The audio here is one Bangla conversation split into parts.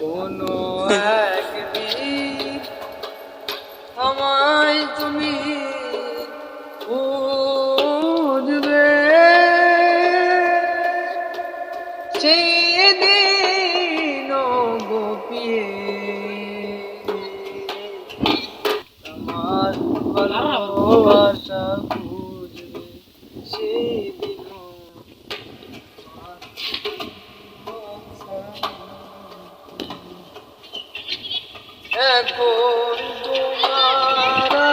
কোনো একদিন আমায় তুমি বুঝবে। সেই দিন গোপিয়ে আমার ভালোবাসা এখন তোমারা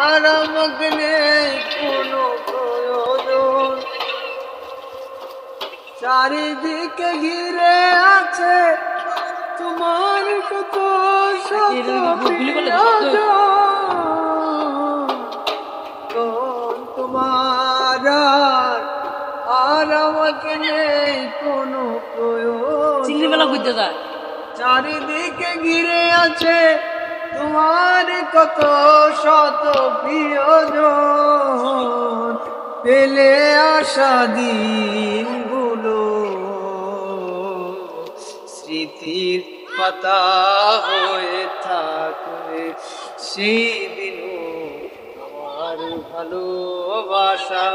আর আমাকে নেই কোনো প্রয়োজন। চারিদিকে ঘিরে আছে তোমার কত তোমার আর- আমাকে নেই কোনো চিংড়ি মেলা প্রয়োজন বুঝতে যায়। চারিদিকে ঘিরে আছে তোমার কত শত প্রিয়জন। পেলে আসা দিনগুলো। স্মৃতির পাতা হয়ে থাকবে সেই দিনও। আমার ভালোবাসা